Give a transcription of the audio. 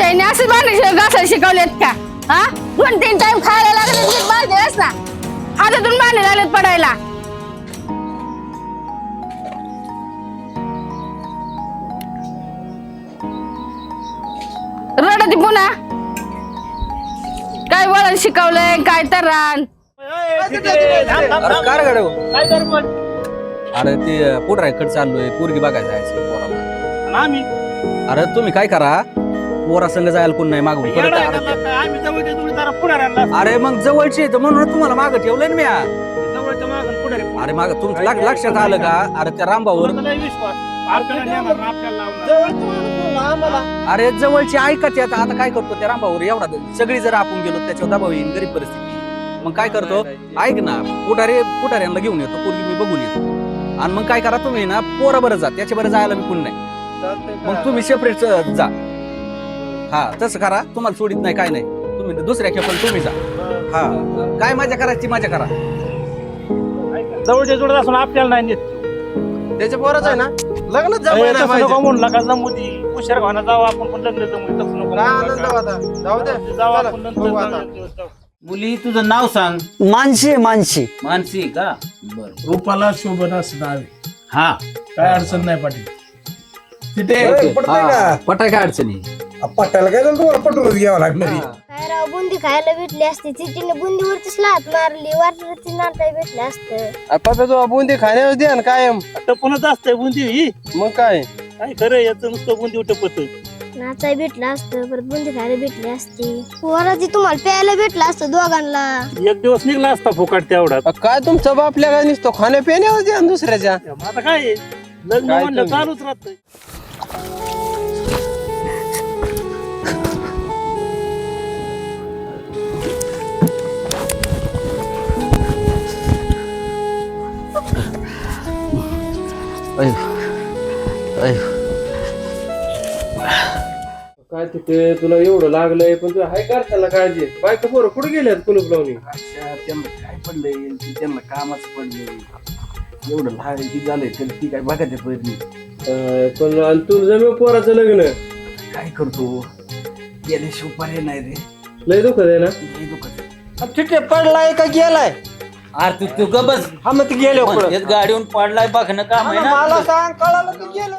असे भांडे घासायला शिकवलेत का? हा? दोन तीन टाइम खायला लागले नीट बांधलेस ना? हातातून भांडे लागलेत पडायला. रडती पुन्हा. काय वळण शिकवलंय काय तर रान अरे काय ते पोटराकडे चाललोय पोरगी बघायला जायचं पोराला. अरे तुम्ही काय करा? पोरा संघ जायला कोण नाही मागून परत अरे ते- अरे मग जवळची तर म्हणून तुम्हाला मागं ठेवलंय ना मी. अरे माग तुमचं लक- लक्षात आलं का? अरे त्या रामभाऊवर अरे जवळची ऐकत येत आता काय करतो त्या रामभाऊवर एवढा सगळी जर आपण गेलो त्याच्यावर दबाव येईन गरीब परिस्थिती. मग काय करतो? ऐक ना पुढारे पुढाऱ्यांना घेऊन येतो पोरगी मी बघून येतो. आणि मग काय करा तुम्ही ना पोरा बरं जा त्याच्या बरं जायला मी कोण नाही. मग तुम्ही सेपरेट जा. हा तसं करा. तुम्हाला सोडित नाही काय नाही. तुम्ही दुसऱ्या खेपण तुम्ही जा. हा. काय मजा करायची मजा करा. जवळच्या जोडत असून आपल्याला नाही नेत. त्याच्या पोराच आहे ना? लग्नच जमाय तसं नको पाहिजे उशीर घाणा जाऊ आपण पण लग्न जमू तसं नको काय म्हणू आनंद नका. होता जाऊ दे. जाऊ चला, आपण नंतर बघू आता. जाऊ, जाऊ, जाऊ. मुली तुझं नाव सांग. मानसी आहे, मानसी. मानसी का? बर. रूपाला शोभन असं नाव आहे. हा. काय अडचण नाही पाटील. तिथे पटाय काय अडचणी? पटायला काय झालं तुम्हाला? पटवूनच घ्यावं लागणार आहे. काय राव बुंदी खायला भेटली असती. चिटीने बुंदीवरतीच लात मारली. वाटवरती नाटाय भेटलं असतं. अरे पप्पा तू बुंदी खाण्यावर दे ना कायम. टपूनच असतंय बुंदी ही. मग काय? काय खरं याचं नुसतं बुंदी टपत नाचाय भेटलं असतं परत बुंदी खायला भेटली असती. वराती तुम्हाला प्यायला भेटलं असतं दोघांना. एक दिवस निघला असता फुकाट तेवढा. अ, काय तुमचा बापल्या काय नुसतं खाण्या पिण्यावर द्या ना दुसऱ्याच्या? मग आता काय आहे? लग्न काय म्हणलं तुम्ही? चालूच राहतंय. काय तिथे तुला एवढं लागलंय पण तू हाय कर त्याला काळजी. बायका पोरं कुठे गेल्यात कुलूप लावणी अच्छा, त्यांना काय पडलंय? त्यांना कामाच पडलंय. एवढं लहान की झालंय तर ती काय बघा ते पहिली. अ, पण आणि तुला जमेल पोराचं लग्न. काय करतो? गेल्याशिवाय पर्याय नाही रे. लय दुखत आहे ना? लई दुखत आहे. तिथे पडलाय का गेलाय? अरे तू तू ग बस. हा मग ते गेलो गाडीहून पडलाय बघणं काम आहे मला ना सांग कळालं की गेलं.